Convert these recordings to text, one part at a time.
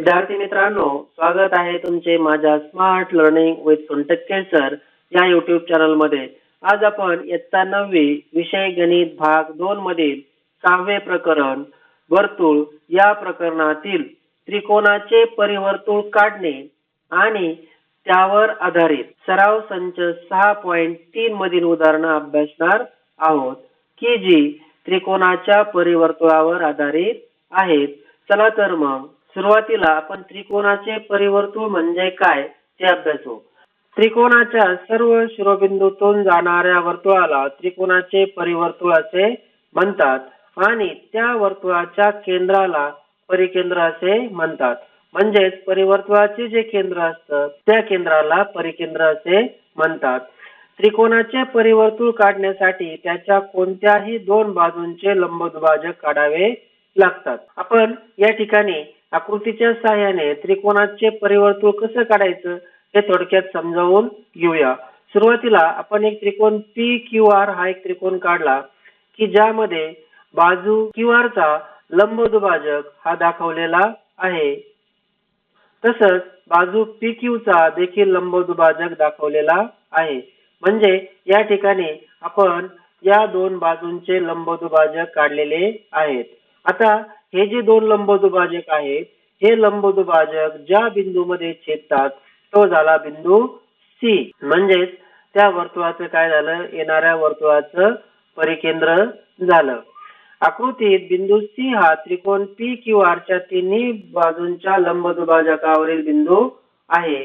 विद्यार्थी मित्रांनो स्वागत आहे तुमचे माझ्या smart learning with Sontakke sir या युट्यूब चॅनलमध्ये. आज आपण इयत्ता नववी विषय गणित भाग दोन मधील सहावे प्रकरण वर्तुळ या प्रकरणातील त्रिकोणाचे परिवर्तुळ काढणे आणि त्यावर आधारित सराव संच सहा पॉईंट तीन मधील उदाहरणं अभ्यासणार आहोत की जी त्रिकोणाच्या परिवर्तुळावर आधारित आहेत. चला तर मग सुरुवातीला आपण त्रिकोणाचे परिवर्तुळ म्हणजे काय ते अभ्यासू. त्रिकोणाच्या सर्व शिरोबिंदूतून जाणाऱ्या वर्तुळाला त्रिकोणाचे परिवर्तुळ असे म्हणतात आणि त्या वर्तुळाच्या केंद्राला परिकेंद्र असे म्हणतात. म्हणजेच परिवर्तुळाचे जे केंद्र असतं त्या केंद्राला परिकेंद्र असे म्हणतात. त्रिकोणाचे परिवर्तुळ काढण्यासाठी त्याच्या कोणत्याही दोन बाजूंचे लंबदुभाजक काढावे लागतात. आपण या ठिकाणी आकृतीच्या सहाय्याने त्रिकोणाचे परिवर्तुळ कसं काढायचं हे थोडक्यात समजावून घेऊया. सुरुवातीला आपण एक त्रिकोण पी क्यू आर हा एक त्रिकोण काढला की ज्यामध्ये बाजू क्यू आर चा लंबदुभाजक हा दाखवलेला आहे. तसंच बाजू पी क्यू चा देखील लंबदुभाजक दाखवलेला आहे. म्हणजे या ठिकाणी आपण या दोन बाजूंचे लंब दुभाजक काढलेले आहेत. आता हे जे दोन लंबदुभाजक आहेत हे लंबदुभाजक ज्या बिंदूमध्ये छेदतात तो झाला बिंदू सी म्हणजेच त्या वर्तुळाचं काय झालं? येणाऱ्या वर्तुळाचं परिकेंद्र झालं. आकृतीत बिंदू सी हा त्रिकोण पी क्यू आरच्या तिन्ही बाजूंच्या लंबदुभाजकावरील बिंदू आहे.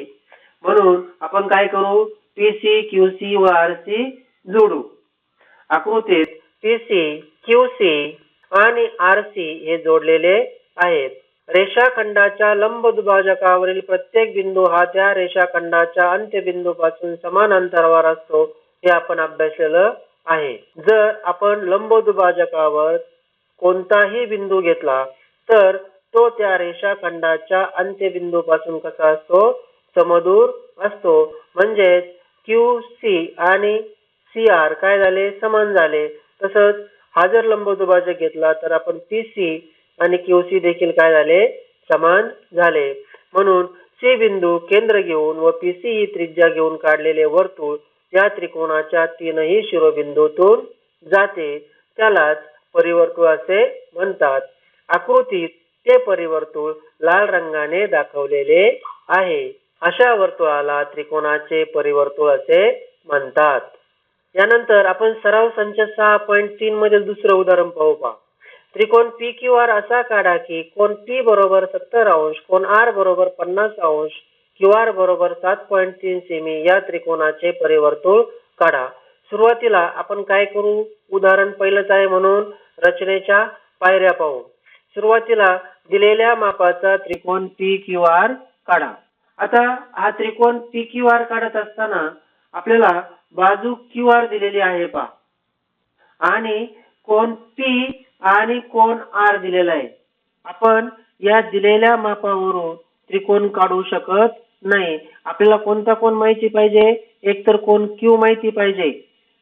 म्हणून आपण काय करू? पी सी क्यू सी व आर सी जोडू. आकृतीत पी सी क्यू सी आणि आर सी हे जोडलेले आहेत. रेषाखंडाच्या लंब दुभाजकावरील प्रत्येक बिंदू हा त्या रेषाखंडाच्या अंत्यबिंदूपासून समान अंतरावर असतो हे आपण अभ्यासलेलं आहे. जर आपण लंब दुभाजकावर कोणताही बिंदू घेतला तर तो त्या रेषाखंडाच्या अंत्यबिंदूपासून कसा असतो? समदूर असतो. म्हणजेच क्यू सी आणि सी आर काय झाले? समान झाले. तसंच हा जर लंब दुभाजक घेतला तर आपण पी सी आणि क्यू सी देखील काय झाले? समान झाले. म्हणून सी बिंदू केंद्र घेऊन व पी सी ही त्रिज्या घेऊन काढलेले वर्तुळ या त्रिकोणाच्या तीनही शिरोबिंदूतून जाते. त्यालाच परिवर्तुळ असे म्हणतात. आकृतीत ते परिवर्तुळ लाल रंगाने दाखवलेले आहे. अशा वर्तुळाला त्रिकोणाचे परिवर्तुळ असे म्हणतात. यानंतर आपण सराव संच सहा पॉईंट तीन मधील दुसरं उदाहरण पाहू पहा. त्रिकोण पी क्यू आर असा काढा की कोण पी बरोबर सत्तर अंश कोण आर बरोबर पन्नास अंश क्यू आर बरोबर सात पॉईंट तीन सेमी या त्रिकोणाचे परिवर्तुळ काढा. सुरुवातीला आपण काय करू? उदाहरण पहिलंच आहे म्हणून रचनेच्या पायऱ्या पाहू. सुरुवातीला दिलेल्या मापाचा त्रिकोण पी क्यू आर काढा. आता हा त्रिकोण पी क्यू आर काढत असताना आपल्याला बाजू क्यू आर दिलेली आहे पा आणि कोण पी आणि कोण आर दिलेला आहे. आपण या दिलेल्या मापावरून त्रिकोण काढू शकत नाही. आपल्याला कोणता कोण माहिती पाहिजे? एक तर कोण क्यू माहिती पाहिजे.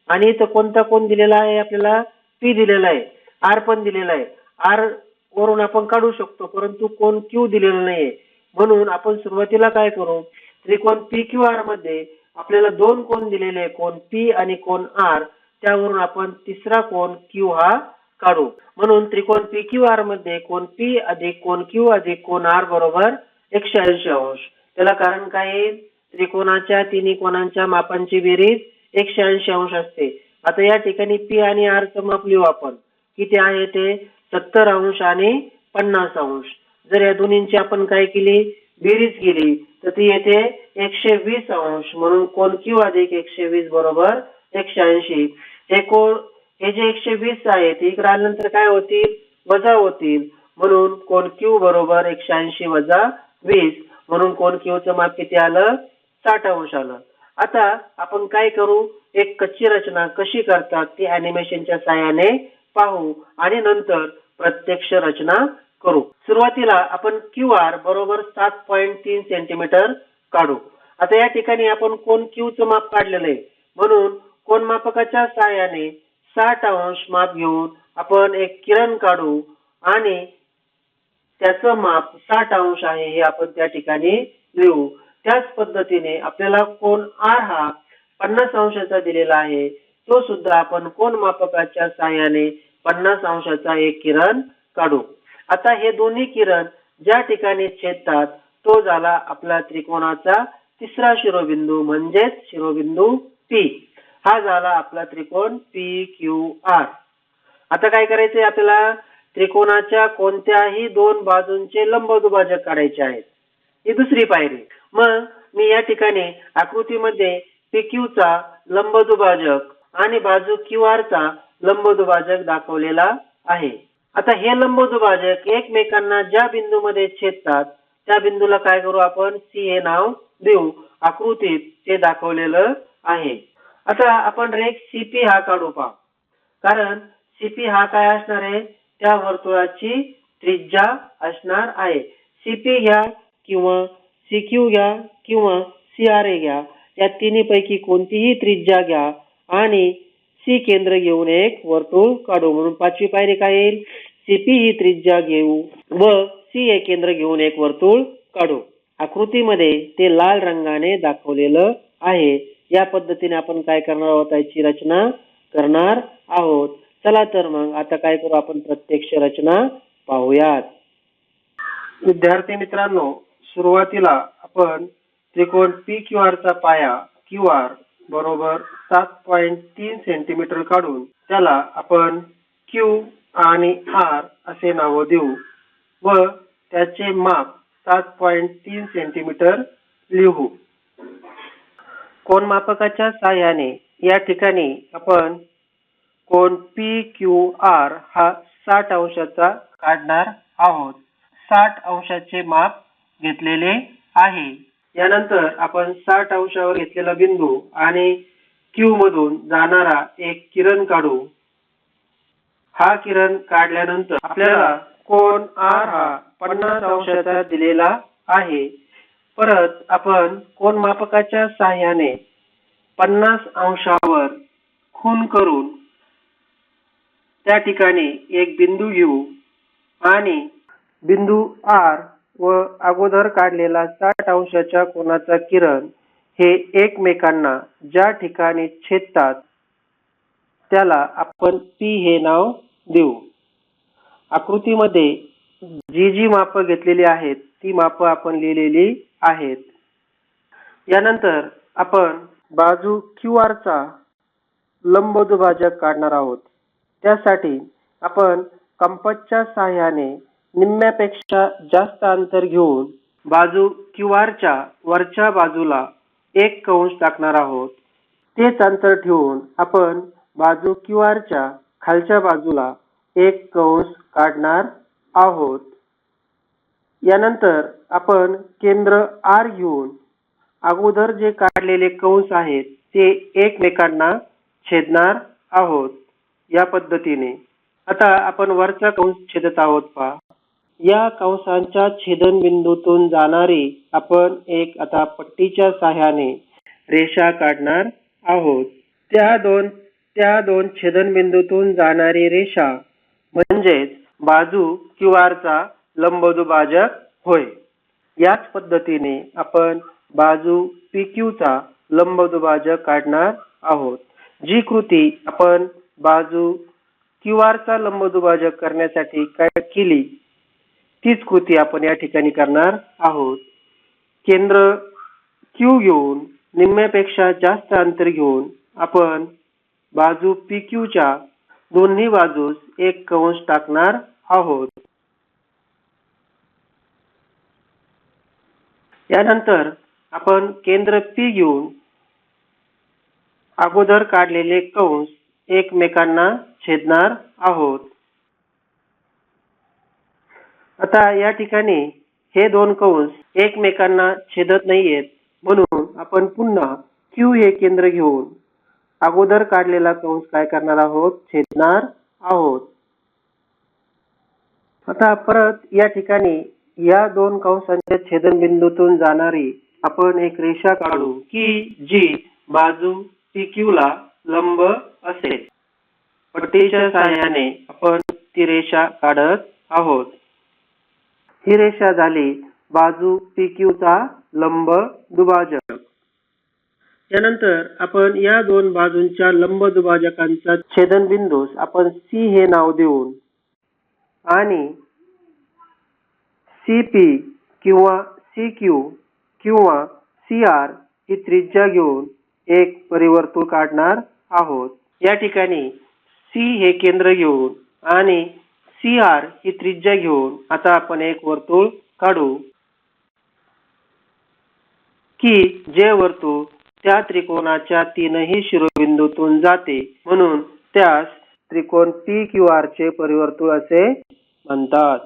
आणि इथं कोणता कोण दिलेला आहे? आपल्याला पी दिलेला आहे. आर पण दिलेला आहे. आर वरून आपण काढू शकतो परंतु कोण क्यू दिलेला नाहीये. म्हणून आपण सुरुवातीला काय करू? त्रिकोण पी क्यू आरमध्ये आपल्याला दोन कोण दिलेले कोण पी आणि कोण आर त्यावरून आपण तिसरा कोण क्यू हा काढू. म्हणून त्रिकोण पी क्यू आरमध्ये कोण पी अधिक कोण क्यू अधिक कोण आर बरोबर एकशे ऐंशी अंश. त्याला कारण काय येईल त्रिकोणाच्या तिन्ही कोणांच्या मापांची बेरीज एकशे ऐंशी अंश असते. आता या ठिकाणी पी आणि आर चं माप लिहू आपण. किती आहे ते? सत्तर अंश आणि पन्नास अंश. जर या दोन्हींची आपण काय केली? बेरीज केली तर ती येते एकशे वीस अंश म्हणून कोण अधिक एकशे वीस बरोबर एकशे ऐंशी हे कोण हे जे एकशे वीस आहे ते इकडे आल्यानंतर काय होतील? वजा होतील. म्हणून कोण क्यू बरोबर एकशे ऐंशी वजा वीस? म्हणून कोण क्यूचं माप किती आलं? साठ अंश आलं. आता आपण काय करू? एक कच्ची रचना कशी करतात ती अॅनिमेशनच्या सहाय्याने पाहू. आणि नंतर प्रत्यक्ष रचना करू. सुरुवातीला आपण क्यू आर बरोबर सात पॉईंट तीन सेंटीमीटर काढू. आता या ठिकाणी आपण कोण क्यूचं माप काढलेलं आहे? म्हणून कोण मापकाच्या साहाय्याने साठ अंश माप घेऊन आपण एक किरण काढू आणि त्याचं माप साठ अंश आहे हे आपण त्या ठिकाणी लिहू. त्याच पद्धतीने आपल्याला कोण आर हा पन्नास अंशाचा दिलेला आहे तो सुद्धा आपण कोण मापकाच्या साहाय्याने पन्नास अंशाचा एक किरण काढू. आता हे दोन्ही किरण ज्या ठिकाणी छेदतात तो झाला आपला त्रिकोणाचा तिसरा शिरोबिंदू म्हणजेच शिरोबिंदू पी हा झाला आपला त्रिकोण पी क्यू आर आता काय करायचंय आपल्याला? त्रिकोणाच्या कोणत्याही दोन बाजूंचे लंब दुभाजक काढायचे आहेत. ही दुसरी पायरी. मग मी या ठिकाणी आकृतीमध्ये पी क्यू चा लंब दुभाजक आणि बाजू क्यू आर चा लंबदुभाजक दाखवलेला आहे. आता हे लंबदुभाजक एकमेकांना ज्या बिंदूमध्ये छेदतात त्या बिंदूला काय करू आपण? सी हे नाव देऊ. आकृतीत ते दाखवलेलं आहे. आता आपण रेख सीपी हा काढू पा कारण सीपी हा काय असणार आहे? त्या वर्तुळाची त्रिज्या असणार आहे. सीपी घ्या किंवा सीक्यू घ्या किंवा सीआरए घ्या. या तिन्ही पैकी कोणतीही त्रिज्या घ्या आणि सी केंद्र घेऊन एक वर्तुळ काढू म्हणून पाचवी पायरी काय येईल? सीपी ही त्रिज्या घेऊ व सी हे केंद्र घेऊन एक वर्तुळ काढू. आकृतीमध्ये ते लाल रंगाने दाखवलेलं आहे. या पद्धतीने आपण काय करणार आहोत? याची रचना करणार आहोत. चला तर मग आता काय करू? आपण प्रत्यक्ष रचना पाहूयात. विद्यार्थी मित्रांनो सुरुवातीला आपण त्रिकोण पी क्यू आर चा पाया क्यू आर बरोबर सात पॉइंट तीन सेंटीमीटर काढून त्याला आपण क्यू आणि आर असे नाव देऊ व त्याचे माप सात पॉइंट तीन सेंटीमीटर लिहू. कोण मापकाच्या साह्याने या ठिकाणी आपण कोण पी क्यू आर हा साठ अंशाचा काढणार आहोत. साठ अंशाचे माप घेतलेले आहे. यानंतर आपण साठ अंशावर घेतलेला बिंदू आणि क्यू मधून जाणारा एक किरण काढू. हा किरण काढल्यानंतर आपल्याला कोण आर हा पन्नास अंशाचा दिलेला आहे. परत आपण कोण मापकाच्या साह्याने पन्नास अंशावर खून करून त्या ठिकाणी एक बिंदू घेऊ आणि बिंदू आर व अगोदर काढलेला साठ अंशाच्या कोणाचा किरण हे एकमेकांना ज्या ठिकाणी छेदतात त्याला आपण पी हे नाव देऊ. आकृतीमध्ये जी जी माप घेतलेली आहेत ती माप आपण लिहिलेली आहेत. यानंतर आपण बाजू क्यू आर चा लंबदुभाजक काढणार आहोत. त्यासाठी आपण कंपसच्या साह्याने निम्म्यापेक्षा जास्त अंतर घेऊन बाजू क्यू वरच्या बाजूला एक कंश टाकणार आहोत. तेच अंतर ठेवून आपण बाजू क्यू खालच्या बाजूला एक कंस काढणार आहोत. यानंतर आपण केंद्र आर घेऊन अगोदर जे काढलेले कंस आहेत ते एकमेकांना छेदणार आहोत. या पद्धतीने. आता आपण वरचा कंस छेदत आहोत पहा. या कंसांच्या छेदनबिंदूतून जाणारी आपण एक आता पट्टीच्या साह्याने रेषा काढणार आहोत. त्या दोन त्या दोन छेदनबिंदूतून जाणारी रेषा म्हणजेच बाजू क्यू चा लंबदुभाजक होय. याच पद्धतीने आपण बाजू पी चा लंबदुभाजक काढणार आहोत. जी कृती आपण बाजू क्यू चा लंबदुभाजक करण्यासाठी काय केली? तीच कृती आपण या ठिकाणी करणार आहोत. केंद्र क्यू घेऊन निम्म्यापेक्षा जास्त अंतर घेऊन आपण बाजू पी च्या दोन्ही बाजूस एक कंस टाकणार आहोत. यानंतर आपण केंद्र पी घेऊन अगोदर काढलेले कंस एकमेकांना छेदणार आहोत. आता या ठिकाणी हे दोन कंस एकमेकांना छेदत नाहीयेत. म्हणून आपण पुन्हा क्यू हे केंद्र घेऊन अगोदर काढलेला कंस काय करणार आहोत? छेदणार आहोत. आता परत या ठिकाणी या दोन कंसांच्या छेदन बिंदूतून जाणारी आपण एक रेषा काढू की जी बाजू PQ ला लंब असेल. पट्टीच्या सहाय्याने आपण ती रेषा काढत आहोत. ही रेषा झाली. बाजू पी क्यूचा लंब दुभाजक. त्यानंतर आपण या दोन बाजूंच्या लंब दुभाजकांचा छेदनबिंदूस आपण सी हे नाव देऊन आणि CP किंवा सी क्यू किंवा सी आर ही त्रिज्या घेऊन एक परिवर्तुळ काढणार आहोत. या ठिकाणी सी हे केंद्र घेऊन आणि CR ही त्रिज्या घेऊन आता आपण एक वर्तुळ काढू. की जे वर्तुळ त्या त्रिकोणाच्या तीनही शिरोबिंदूतून जाते म्हणून त्यास त्रिकोण पी क्यू आर चे परिवर्तुळ असे म्हणतात.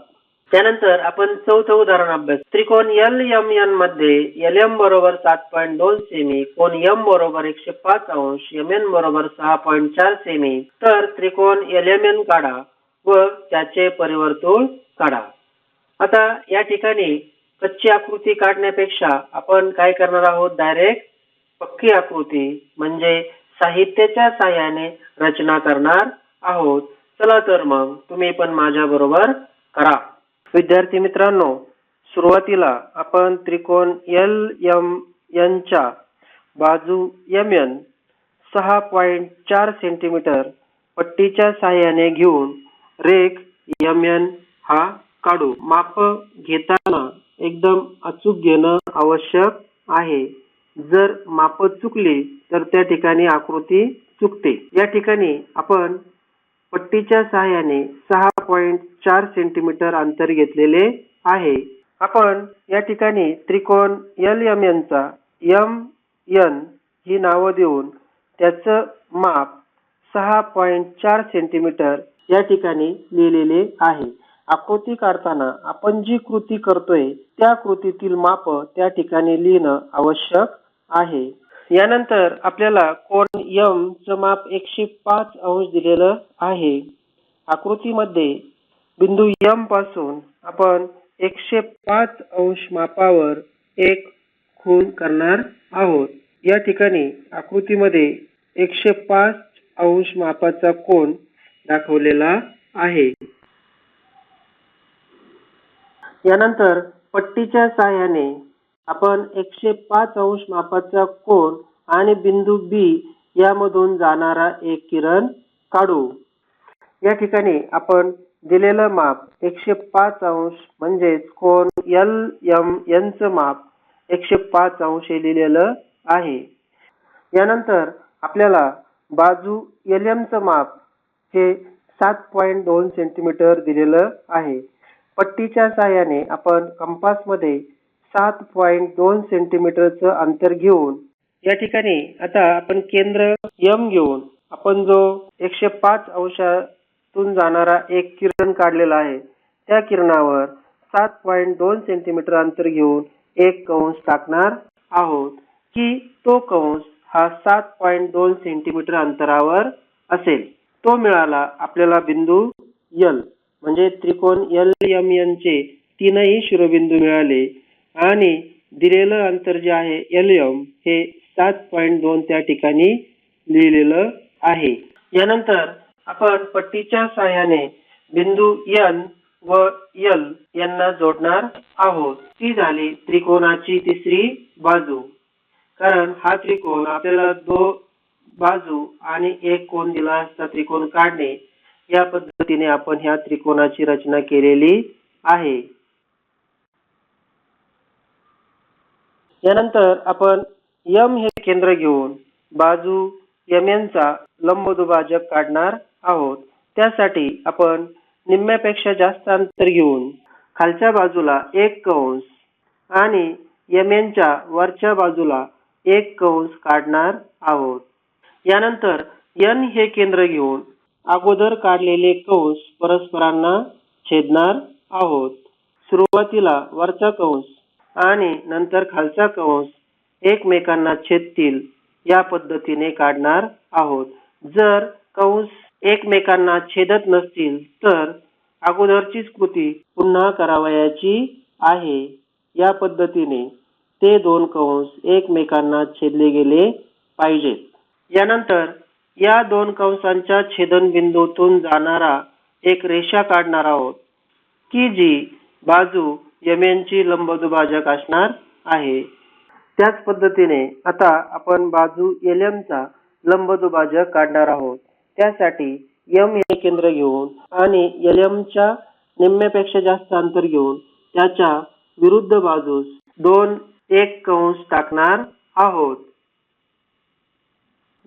त्यानंतर आपण चौथं उदाहरण अभ्यास त्रिकोण एल एम एनमध्ये एल एम बरोबर सात पॉईंट दोन सेमी कोण एम बरोबर एकशे पाच अंश एम एन बरोबर सहा पॉईंट चार सेमी तर त्रिकोण एल एम एन काढा. व त्याचे परिवर्तुळ काढा. आता या ठिकाणी कच्ची आकृती काढण्यापेक्षा आपण काय करणार आहोत? डायरेक्ट पक्की आकृती म्हणजे साहित्याच्या साह्याने रचना करणार आहोत. चला तर मग तुम्ही पण माझ्या बरोबर करा. विद्यार्थी मित्रांनो सुरुवातीला आपण त्रिकोण एल एम यांच्या बाजू एम एन सहा पॉइंट चार सेंटीमीटर पट्टीच्या साह्याने घेऊन रेख एम एन हा काढू. माप घेताना एकदम अचूक घेणं आवश्यक आहे. जर माप चुकली तर त्या ठिकाणी आकृती चुकते. या ठिकाणी आपण पट्टीच्या सहाय्याने सहा पॉइंट चार सेंटीमीटर अंतर घेतलेले आहे. आपण या ठिकाणी त्रिकोण एल एम एनचा एम एन ही नावं देऊन त्याचं माप सहा पॉइंट चार सेंटीमीटर या ठिकाणी लिहिलेले आहे. आकृती काढताना आपण जी कृती करतोय त्या कृतीतील माप त्या ठिकाणी लिहिणं आवश्यक आहे. यानंतर आपल्याला कोण यम च माप एकशे पाच अंश दिलेलं आहे. आकृतीमध्ये बिंदू यमपासून आपण एकशे पाच अंश मापावर एक खूण करणार आहोत. या ठिकाणी आकृतीमध्ये एकशे पाच अंश मापाचा कोण दाखवलेला आहे. यानंतर पट्टीच्या साह्याने आपण एकशे पाच अंश मापाचा कोन आणि बिंदू बी यामधून जाणारा एक किरण काढू. या ठिकाणी आपण दिलेलं माप एकशे पाच अंश म्हणजेच कोण एल एम यांचं माप एकशे पाच अंश हे लिहिलेलं आहे. यानंतर आपल्याला बाजू एल एमचं च माप हे सात पॉईंट दोन सेंटीमीटर दिलेलं आहे. पट्टीच्या साह्याने आपण कंपासमध्ये सात पॉईंट दोन सेंटीमीटरचं अंतर घेऊन या ठिकाणी आता आपण केंद्र यम घेऊन आपण जो एकशे पाच अंशातून जाणारा एक किरण काढलेला आहे त्या किरणावर सात पॉईंट दोन सेंटीमीटर अंतर घेऊन एक कंस टाकणार आहोत की तो कंस हा सात पॉईंट दोन सेंटीमीटर अंतरावर असेल. तो मिळाला. आपल्याला बिंदू यल म्हणजे त्रिकोण यल एम एन चे तीनही शिरोबिंदू मिळाले. आणि दिलेलं अंतर जे आहे एल एम हे सात पॉईंट दोन त्या ठिकाणी लिहिलेलं आहे. यानंतर आपण पट्टीच्या साह्याने बिंदू एन व यल यांना जोडणार आहोत. ती झाली त्रिकोणाची तिसरी बाजू. कारण हा त्रिकोण आपल्याला दो बाजू आणि एक कोण दिला असता त्रिकोण काढणे या पद्धतीने आपण ह्या त्रिकोणाची रचना केलेली आहे. यानंतर आपण यम हे केंद्र घेऊन बाजू यम यांचा लंब दुभाजक काढणार आहोत. त्यासाठी आपण निम्म्यापेक्षा जास्त अंतर घेऊन खालच्या बाजूला एक कंस आणि एम वरच्या बाजूला एक कंस काढणार आहोत. यानंतर यन हे केंद्र घेऊन अगोदर काढलेले कंस परस्परांना छेदणार आहोत. सुरुवातीला वरचा कंस आणि नंतर खालचा कंस एकमेकांना छेदतील या पद्धतीने काढणार आहोत. जर कंस एकमेकांना छेदत नसतील तर अगोदरचीच कृती पुन्हा करावयाची आहे. या पद्धतीने ते दोन कंस एकमेकांना छेदले गेले पाहिजेत. यानंतर या दोन कंसांच्या छेदनबिंदूतून जाणारा एक रेषा काढणार आहोत की जी बाजू एम ची लंबदुभाजक असणार आहे. त्याच पद्धतीने आता आपण बाजू एल एमचा लंबदुभाजक काढणार आहोत. त्यासाठी यम हे केंद्र घेऊन आणि एल एमच्या निम्म्यापेक्षा जास्त अंतर घेऊन त्याच्या विरुद्ध बाजूस दोन एक कंस टाकणार आहोत.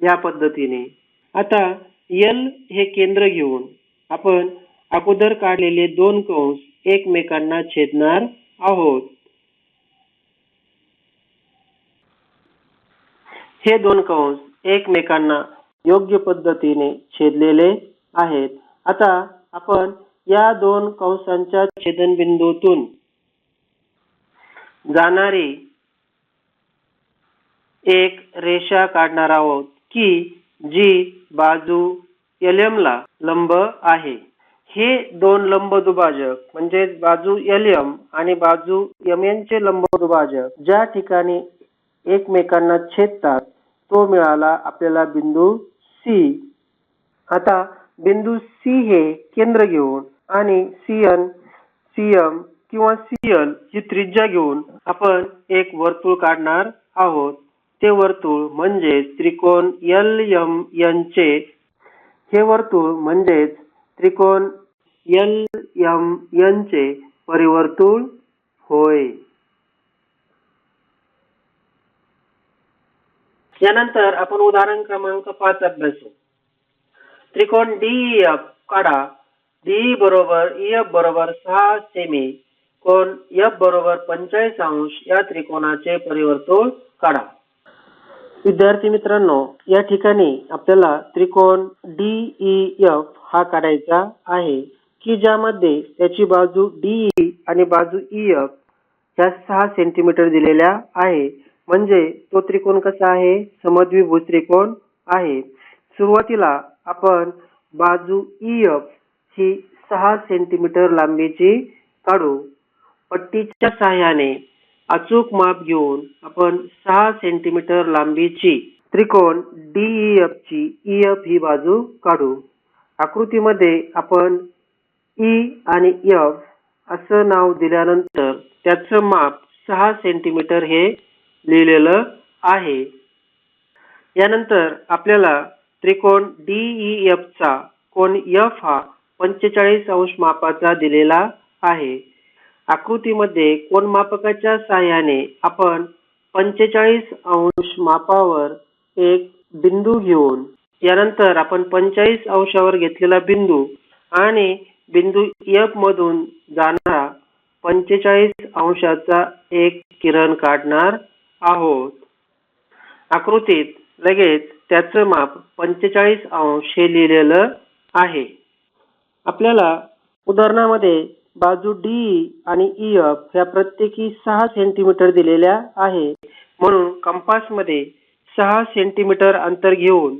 या पद्धतीने. आता एल हे केंद्र घेऊन आपण अगोदर काढलेले दोन कंस एकमेकांना छेदणार आहोत. हे दोन कंस एकमेकांना योग्य पद्धतीने छेदलेले आहेत. आता आपण या दोन कंसांच्या छेदनबिंदूतून जाणारी एक रेषा काढणार आहोत. की जी बाजू एल ला लंब आहे. हे दोन लंब दुभाजक म्हणजे बाजू एल आणि बाजू एम चे लंब दुभाजक ज्या ठिकाणी एकमेकांना छेदतात तो मिळाला आपल्याला बिंदू सी आता बिंदू सी हे केंद्र घेऊन आणि सीएन सीएम किंवा सीएल ही त्रिज्या घेऊन आपण एक वर्तुळ काढणार आहोत. ते वर्तुळ म्हणजे त्रिकोण एल एम यांचे चे. हे वर्तुळ म्हणजेच त्रिकोण एल एम यांचे परिवर्तुळ होय. यानंतर आपण उदाहरण क्रमांक पाच अभ्यासू त्रिकोण डी एफ काढा. डी बरोबर एफ बरोबर सहा सेमी. कोण एफ बरोबर पंचेचाळीस अंश या त्रिकोणाचे परिवर्तुळ काढा. विद्यार्थी मित्रांनो या ठिकाणी आपल्याला त्रिकोण डीईएफ हा काढायचा आहे की ज्यामध्ये त्याची बाजू डीई आणि बाजू ई एफ ह्या सहा सेंटीमीटर दिलेल्या आहे. म्हणजे तो त्रिकोण कसा आहे? समद्विभुज त्रिकोण आहे. सुरुवातीला आपण बाजू ईएफ ही सहा सेंटीमीटर लांबीची काढू. पट्टीच्या सहाय्याने अचूक माप घेऊन आपण सहा सेंटीमीटर लांबीची त्रिकोण डीईएफ ची ईएफ ही बाजू काढू. आकृतीमध्ये आपण ई आणि एफ असं नाव दिल्यानंतर त्याचं माप सहा सेंटीमीटर हे लिहिलेलं आहे. यानंतर आपल्याला त्रिकोण डीईएफ चा कोण एफ हा पंचेचाळीस अंश मापाचा दिलेला आहे. आकृतीमध्ये कोण मापकाच्या सहाय्याने आपण पंचेचाळीस अंश मापावर एक बिंदू घेऊन यानंतर आपण पंचेचाळीस अंशावर घेतलेला बिंदू आणि बिंदू एफ मधून जाणारा पंचेचाळीस अंशाचा एक किरण काढणार आहोत. आकृतीत लगेच त्याचं माप पंचेचाळीस अंश हे लिहिलेलं आहे. आपल्याला उदाहरणामध्ये बाजू डी आणि e ईएफ ह्या प्रत्येकी सहा सेंटीमीटर दिलेल्या आहे. म्हणून कंपासमध्ये सहा सेंटीमीटर अंतर घेऊन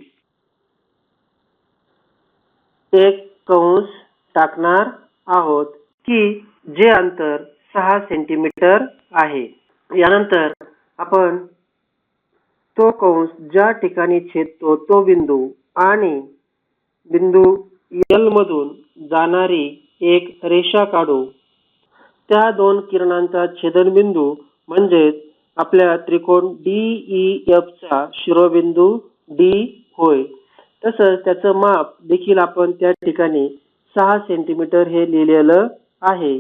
एक कंस टाकणार आहोत की जे अंतर सहा सेंटीमीटर आहे. यानंतर आपण तो कंस ज्या ठिकाणी छेदतो तो बिंदू आणि बिंदू एल मधून जाणारी एक रेषा काढू. त्या दोन किरणांचा छेदनबिंदू म्हणजेच आपल्या त्रिकोण डी ई चा शिरोबिंदू डी होय. तसंच त्याचं माप देखील आपण त्या ठिकाणी सहा सेंटीमीटर हे लिहिलेलं आहे.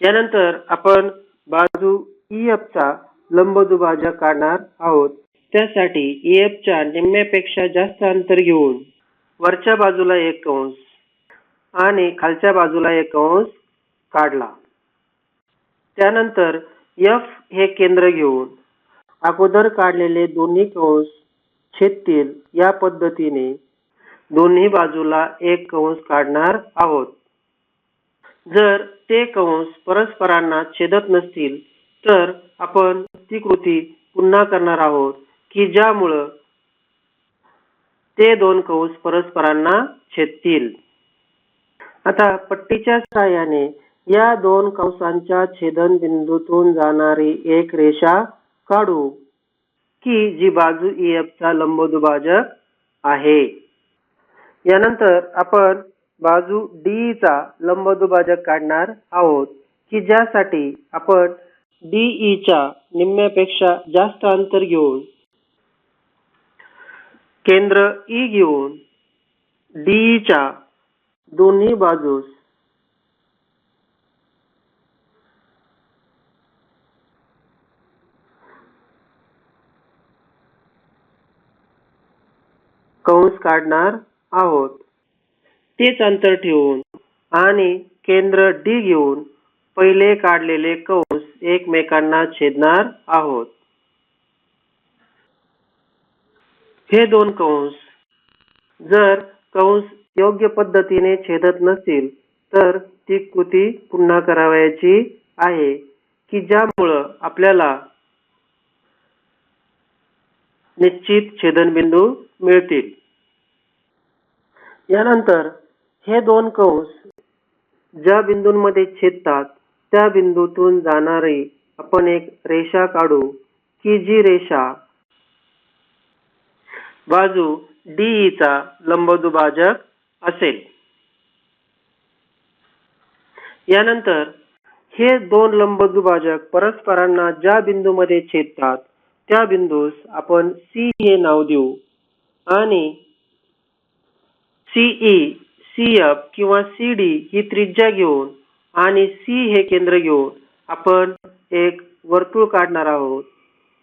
यानंतर आपण बाजू ई एफचा लंबदुभाजक काढणार आहोत. त्यासाठी ई एफच्या निम्म्यापेक्षा जास्त अंतर घेऊन वरच्या बाजूला एक कंस आणि खालच्या बाजूला एक कंस काढला. त्यानंतर एफ हे केंद्र घेऊन अगोदर काढलेले दोन्ही कंस छेदतील. या पद्धतीने दोन्ही बाजूला एक कंस काढणार आहोत. जर ते कंस परस्परांना छेदत नसतील तर आपण ती कृती पुन्हा करणार आहोत की ज्यामुळं ते दोन कंस परस्परांना छेदतील. आता पट्टीच्या सहाय्याने या दोन कंसांच्या छेदन बिंदूतून जाणारी एक रेषा काढू की जी बाजू ईएफचा चा लंबदुभाजक आहे. यानंतर आपण बाजू D चा लंबदुभाजक काढणार आहोत की ज्यासाठी आपण डीईच्या निम्म्यापेक्षा जास्त अंतर घेऊन केंद्र ई घेऊन डीईच्या दोन्ही बाजूस. कंस काढणार आहोत. तेच अंतर ठेवून आणि केंद्र डी घेऊन पहिले काढलेले कंस एकमेकांना छेदणार आहोत. हे दोन कंस. जर कंस योग्य पद्धतीने छेदत नसतील तर ती कृती पुन्हा करावयाची आहे की ज्यामुळं आपल्याला निश्चित छेदनबिंदू मिळतील. यानंतर हे दोन कंस ज्या बिंदूंमध्ये छेदतात त्या बिंदूतून जाणारी आपण एक रेषा काढू की जी रेषा बाजू डी चा लंबदुभाजक असेल. यानंतर हे दोन लंबदुभाजक परस्परांना ज्या बिंदूमध्ये छेदतात त्या बिंदूस आपण सी हे नाव देऊ. आणि सीई सी एफ किंवा CD ही त्रिज्या घेऊन आणि सी हे केंद्र घेऊन आपण एक वर्तुळ काढणार आहोत.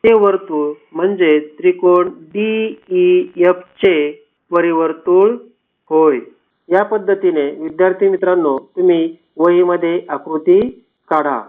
ते वर्तुळ म्हणजे त्रिकोण DEF चे परिवर्तुळ होय. या पद्धतीने विद्यार्थी मित्रांनो तुम्ही वहीमध्ये आकृती काढा.